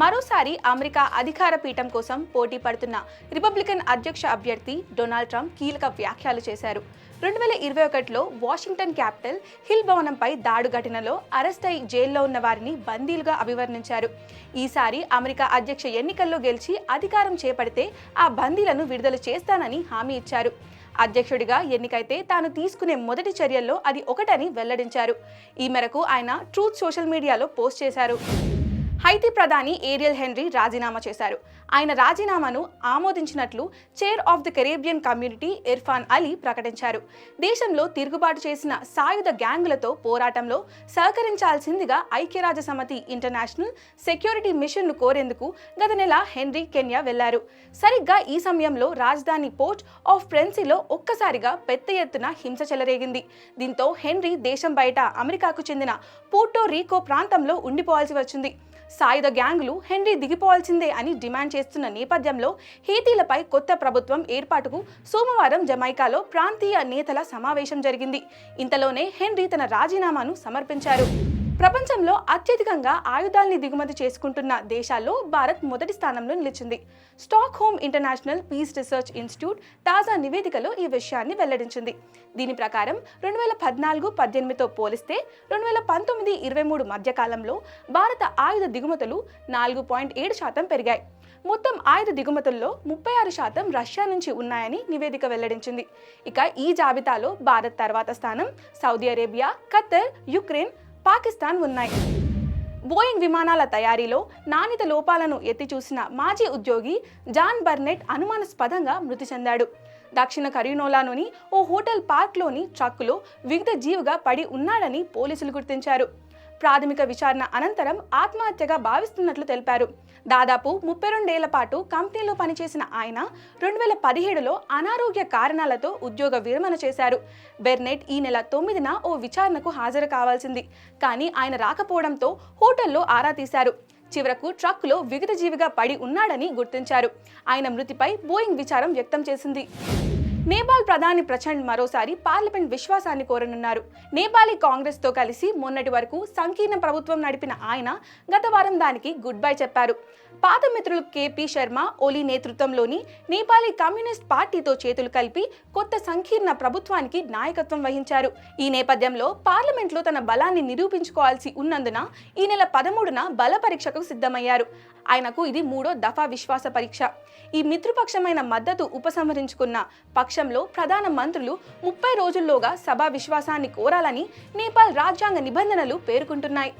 మరోసారి అమెరికా అధికార పీఠం కోసం పోటీ పడుతున్న రిపబ్లికన్ అధ్యక్ష అభ్యర్థి డొనాల్డ్ ట్రంప్ కీలక వ్యాఖ్యలు చేశారు. రెండు వేల ఇరవై ఒకటిలో వాషింగ్టన్ క్యాపిటల్ హిల్ భవనంపై దాడు ఘటనలో అరెస్ట్ అయి జైల్లో ఉన్న వారిని బందీలుగా అభివర్ణించారు. ఈసారి అమెరికా అధ్యక్ష ఎన్నికల్లో గెలిచి అధికారం చేపడితే ఆ బందీలను విడుదల చేస్తానని హామీ ఇచ్చారు. అధ్యక్షుడిగా ఎన్నికైతే తాను తీసుకునే మొదటి చర్యల్లో అది ఒకటని వెల్లడించారు. ఈ మేరకు ఆయన ట్రూత్ సోషల్ మీడియాలో పోస్ట్ చేశారు. హైతీ ప్రధాని ఏరియల్ హెన్రీ రాజీనామా చేశారు. ఆయన రాజీనామాను ఆమోదించినట్లు chair of the Caribbean community Irfan Ali ప్రకటించారు. దేశంలో తిరుగుబాటు చేసిన సాయుధ గ్యాంగులతో పోరాటంలో సహకరించాల్సిందిగా ఐక్యరాజ్య సమితి ఇంటర్నేషనల్ సెక్యూరిటీ మిషన్ను కోరేందుకు గత నెల హెన్రీ కెన్యా వెళ్ళారు. సరిగ్గా ఈ సమయంలో రాజధాని పోర్ట్ ఆఫ్ ప్రెన్సీలో ఒక్కసారిగా పెద్ద ఎత్తున హింస చెలరేగింది. దీంతో హెన్రీ దేశం బయట అమెరికాకు చెందిన పూర్టో రీకో ప్రాంతంలో ఉండిపోవాల్సి వచ్చింది. సాయుధ గ్యాంగులు హెన్రీ దిగిపోవాల్సిందే అని డిమాండ్ చేస్తున్న నేపథ్యంలో హేతీలపై కొత్త ప్రభుత్వం ఏర్పాటుకు సోమవారం జమైకాలో ప్రాంతీయ నేతల సమావేశం జరిగింది. ఇంతలోనే హెన్రీ తన రాజీనామాను సమర్పించారు. ప్రపంచంలో అత్యధికంగా ఆయుధాల్ని దిగుమతి చేసుకుంటున్న దేశాల్లో భారత్ మొదటి స్థానంలో నిలిచింది. Stockholm international peace research institute తాజా నివేదికలో ఈ విషయాన్ని వెల్లడించింది. దీని ప్రకారం రెండు వేల పద్నాలుగు పద్దెనిమిదితో పోలిస్తే రెండు వేల పంతొమ్మిది ఇరవై మూడు మధ్యకాలంలో భారత ఆయుధ దిగుమతులు నాలుగు పాయింట్ ఏడు శాతం పెరిగాయి. మొత్తం ఆయుధ దిగుమతుల్లో ముప్పై ఆరు శాతం రష్యా నుంచి ఉన్నాయని నివేదిక వెల్లడించింది. ఇక ఈ జాబితాలో భారత్ తర్వాత స్థానం Saudi Arabia Qatar Ukraine Pakistan ఉన్నాయి. బోయింగ్ విమానాల తయారీలో నాణ్యత లోపాలను ఎత్తి చూసిన మాజీ ఉద్యోగి జాన్ బర్నెట్ అనుమానాస్పదంగా మృతి చెందాడు. దక్షిణ కరీనోలాలోని ఓ హోటల్ పార్క్లోని ట్రక్కులో వివిధ జీవుగా పడి ఉన్నాడని పోలీసులు గుర్తించారు. ప్రాథమిక విచారణ అనంతరం ఆత్మహత్యగా భావిస్తున్నట్లు తెలిపారు. దాదాపు ముప్పై రెండేళ్ళ పాటు కంపెనీలో పనిచేసిన ఆయన రెండు వేల పదిహేడులో అనారోగ్య కారణాలతో ఉద్యోగ విరమణ చేశారు. బెర్నెట్ ఈ నెల తొమ్మిదిన ఓ విచారణకు హాజరు కావాల్సింది. కానీ ఆయన రాకపోవడంతో హోటల్లో ఆరా తీశారు. చివరకు ట్రక్కులో విగతజీవిగా పడి ఉన్నాడని గుర్తించారు. ఆయన మృతిపై బోయింగ్ విచారం వ్యక్తం చేసింది. నేపాల్ ప్రధాని ప్రచండ్ మరోసారి పార్లమెంట్ విశ్వాసాన్ని కోరనున్నారు. నేపాలీ కాంగ్రెస్తో కలిసి మొన్నటి వరకు సంకీర్ణ ప్రభుత్వం నడిపిన ఆయన గత వారం దానికి గుడ్ బై చెప్పారు. పాత మిత్రులు కేపీ శర్మ ఓలీ నేతృత్వంలోని నేపాలీ కమ్యూనిస్ట్ పార్టీతో చేతులు కలిపి కొత్త సంకీర్ణ ప్రభుత్వానికి నాయకత్వం వహించారు. ఈ నేపథ్యంలో పార్లమెంట్లో తన బలాన్ని నిరూపించుకోవాల్సి ఉన్నందున ఈ నెల పదమూడున బల పరీక్షకు సిద్ధమయ్యారు. ఆయనకు ఇది మూడో దఫా విశ్వాస పరీక్ష. ఈ మిత్రుపక్షమైన మద్దతు ఉపసంహరించుకున్న పక్షంలో ప్రధాన మంత్రులు ముప్పై రోజుల్లోగా సభా విశ్వాసాన్ని కోరాలని నేపాల్ రాజ్యాంగ నిబంధనలు పేర్కొంటున్నాయి.